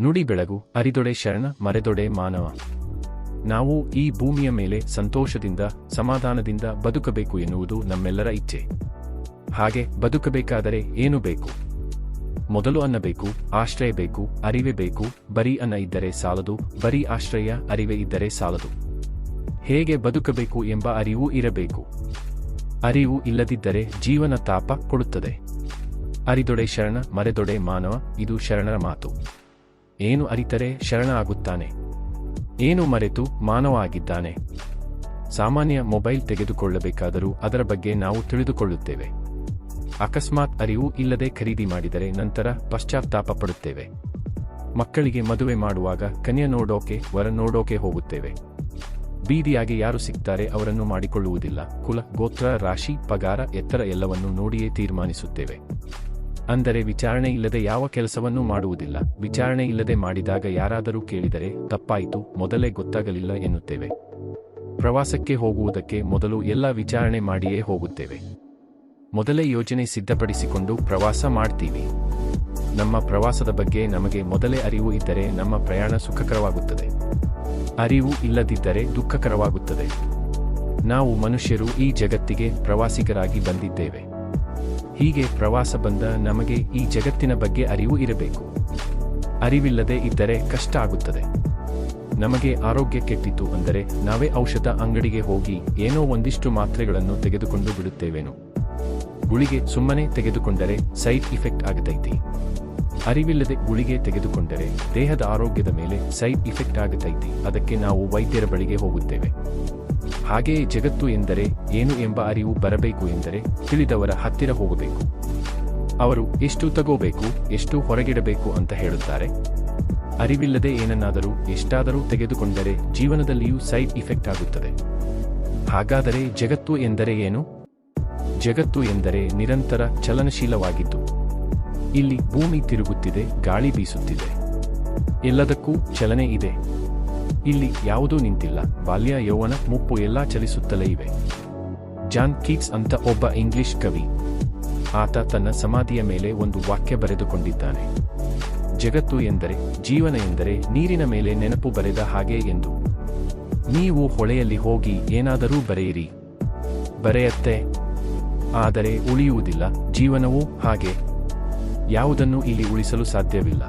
ನುಡಿ ಬೆಳಗು ಅರಿದೊಡೆ ಶರಣ ಮರೆದೊಡೆ ಮಾನವ. ನಾವು ಈ ಭೂಮಿಯ ಮೇಲೆ ಸಂತೋಷದಿಂದ, ಸಮಾಧಾನದಿಂದ ಬದುಕಬೇಕು ಎನ್ನುವುದು ನಮ್ಮೆಲ್ಲರ ಇಚ್ಛೆ. ಹಾಗೆ ಬದುಕಬೇಕಾದರೆ ಏನು ಬೇಕು? ಮೊದಲು ಅನ್ನ ಬೇಕು, ಆಶ್ರಯ ಬೇಕು, ಅರಿವೆ ಬೇಕು, ಬರೀ ಅನ್ನ ಇದ್ದರೆ ಸಾಲದು, ಬರೀ ಆಶ್ರಯ, ಅರಿವೆ ಇದ್ದರೆ ಸಾಲದು. ಹೇಗೆ ಬದುಕಬೇಕು ಎಂಬ ಅರಿವು ಇರಬೇಕು. ಅರಿವು ಇಲ್ಲದಿದ್ದರೆ ಜೀವನ ತಾಪ ಕೊಡುತ್ತದೆ. ಅರಿದೊಡೆ ಶರಣ ಮರೆದೊಡೆ ಮಾನವ, ಇದು ಶರಣರ ಮಾತು. ಏನು ಅರಿತರೆ ಶರಣ ಆಗುತ್ತಾನೆ ಏನು ಮರೆತು ಮಾನವ ಆಗಿದ್ದಾನೆ ಸಾಮಾನ್ಯ ಮೊಬೈಲ್ ತೆಗೆದುಕೊಳ್ಳಬೇಕಾದರೂ ಅದರ ಬಗ್ಗೆ ನಾವು ತಿಳಿದುಕೊಳ್ಳುತ್ತೇವೆ. ಅಕಸ್ಮಾತ್ ಅರಿವು ಇಲ್ಲದೆ ಖರೀದಿ ಮಾಡಿದರೆ ನಂತರ ಪಶ್ಚಾತ್ತಾಪ ಪಡುತ್ತೇವೆ. ಮಕ್ಕಳಿಗೆ ಮದುವೆ ಮಾಡುವಾಗ ಕನ್ಯೆ ನೋಡೋಕೆ, ವರ ನೋಡೋಕೆ ಹೋಗುತ್ತೇವೆ. ಬೀದಿಯಾಗಿ ಯಾರು ಸಿಗ್ತಾರೆ ಅವರನ್ನು ಮಾಡಿಕೊಳ್ಳುವುದಿಲ್ಲ. ಕುಲ, ಗೋತ್ರ, ರಾಶಿ, ಪಗಾರ, ಎತ್ತರ ಎಲ್ಲವನ್ನೂ ನೋಡಿಯೇ ತೀರ್ಮಾನಿಸುತ್ತೇವೆ. ಅಂದರೆ ವಿಚಾರಣೆ ಇಲ್ಲದೆ ಯಾವ ಕೆಲಸವನ್ನೂ ಮಾಡುವುದಿಲ್ಲ. ವಿಚಾರಣೆ ಇಲ್ಲದೆ ಮಾಡಿದಾಗ ಯಾರಾದರೂ ಕೇಳಿದರೆ, ತಪ್ಪಾಯಿತು, ಮೊದಲೇ ಗೊತ್ತಾಗಲಿಲ್ಲ ಎನ್ನುತ್ತೇವೆ. ಪ್ರವಾಸಕ್ಕೆ ಹೋಗುವುದಕ್ಕೆ ಮೊದಲು ಎಲ್ಲ ವಿಚಾರಣೆ ಮಾಡಿಯೇ ಹೋಗುತ್ತೇವೆ. ಮೊದಲೇ ಯೋಜನೆ ಸಿದ್ಧಪಡಿಸಿಕೊಂಡು ಪ್ರವಾಸ ಮಾಡ್ತೀವಿ. ನಮ್ಮ ಪ್ರವಾಸದ ಬಗ್ಗೆ ನಮಗೆ ಮೊದಲೇ ಅರಿವು ಇದ್ದರೆ ನಮ್ಮ ಪ್ರಯಾಣ ಸುಖಕರವಾಗುತ್ತದೆ. ಅರಿವು ಇಲ್ಲದಿದ್ದರೆ ದುಃಖಕರವಾಗುತ್ತದೆ. ನಾವು ಮನುಷ್ಯರು ಈ ಜಗತ್ತಿಗೆ ಪ್ರವಾಸಿಗರಾಗಿ ಬಂದಿದ್ದೇವೆ. ಹೀಗೆ ಪ್ರವಾಸ ಬಂದ ನಮಗೆ ಈ ಜಗತ್ತಿನ ಬಗ್ಗೆ ಅರಿವು ಇರಬೇಕು. ಅರಿವಿಲ್ಲದೆ ಇದ್ದರೆ ಕಷ್ಟ ಆಗುತ್ತದೆ. ನಮಗೆ ಆರೋಗ್ಯ ಕೆಟ್ಟಿತು ಅಂದರೆ ನಾವೇ ಔಷಧ ಅಂಗಡಿಗೆ ಹೋಗಿ ಏನೋ ಒಂದಿಷ್ಟು ಮಾತ್ರೆಗಳನ್ನು ತೆಗೆದುಕೊಂಡು ಬಿಡುತ್ತೇವೇನೋ. ಗುಳಿಗೆ ಸುಮ್ಮನೆ ತೆಗೆದುಕೊಂಡರೆ ಸೈಡ್ ಇಫೆಕ್ಟ್ ಆಗತೈತಿ. ಅರಿವಿಲ್ಲದೆ ಗುಳಿಗೆ ತೆಗೆದುಕೊಂಡರೆ ದೇಹದ ಆರೋಗ್ಯದ ಮೇಲೆ ಸೈಡ್ ಇಫೆಕ್ಟ್ ಆಗತೈತಿ. ಅದಕ್ಕೆ ನಾವು ವೈದ್ಯರ ಬಳಿಗೆ ಹೋಗುತ್ತೇವೆ. ಹಾಗೆಯೇ ಜಗತ್ತು ಎಂದರೆ ಏನು ಎಂಬ ಅರಿವು ಬರಬೇಕು ಎಂದರೆ ತಿಳಿದವರ ಹತ್ತಿರ ಹೋಗಬೇಕು. ಅವರು ಎಷ್ಟು ತಗೋಬೇಕು, ಎಷ್ಟು ಹೊರಗಿಡಬೇಕು ಅಂತ ಹೇಳುತ್ತಾರೆ. ಅರಿವಿಲ್ಲದೆ ಏನನ್ನಾದರೂ, ಎಷ್ಟಾದರೂ ತೆಗೆದುಕೊಂಡರೆ ಜೀವನದಲ್ಲಿಯೂ ಸೈಡ್ ಇಫೆಕ್ಟ್ ಆಗುತ್ತದೆ. ಹಾಗಾದರೆ ಜಗತ್ತು ಎಂದರೆ ಏನು? ಜಗತ್ತು ಎಂದರೆ ನಿರಂತರ ಚಲನಶೀಲವಾಗಿದ್ದು. ಇಲ್ಲಿ ಭೂಮಿ ತಿರುಗುತ್ತಿದೆ, ಗಾಳಿ ಬೀಸುತ್ತಿದೆ. ಎಲ್ಲದಕ್ಕೂ ಚಲನೆ ಇದೆ. ಇಲ್ಲಿ ಯಾವುದೂ ನಿಂತಿಲ್ಲ. ಬಾಲ್ಯ, ಯೌವನ ಮುಪ್ಪು ಎಲ್ಲಾ ಚಲಿಸುತ್ತಲೇ ಇವೆ. ಜಾನ್ ಕೀಟ್ಸ್ ಅಂತ ಒಬ್ಬ ಇಂಗ್ಲಿಷ್ ಕವಿ. ಆತ ತನ್ನ ಸಮಾಧಿಯ ಮೇಲೆ ಒಂದು ವಾಕ್ಯ ಬರೆದುಕೊಂಡಿದ್ದಾನೆ. ಜಗತ್ತು ಎಂದರೆ, ಜೀವನ ಎಂದರೆ, ನೀರಿನ ಮೇಲೆ ನೆನಪು ಬರೆದ ಹಾಗೆ ಎಂದು. ನೀವು ಹೊಳೆಯಲ್ಲಿ ಹೋಗಿ ಏನಾದರೂ ಬರೆಯಿರಿ. ಬರೆಯತ್ತೆ. ಆದರೆ ಉಳಿಯುವುದಿಲ್ಲ, ಜೀವನವೂ ಹಾಗೆ. ಯಾವುದನ್ನು ಇಲ್ಲಿ ಉಳಿಸಲು ಸಾಧ್ಯವಿಲ್ಲ.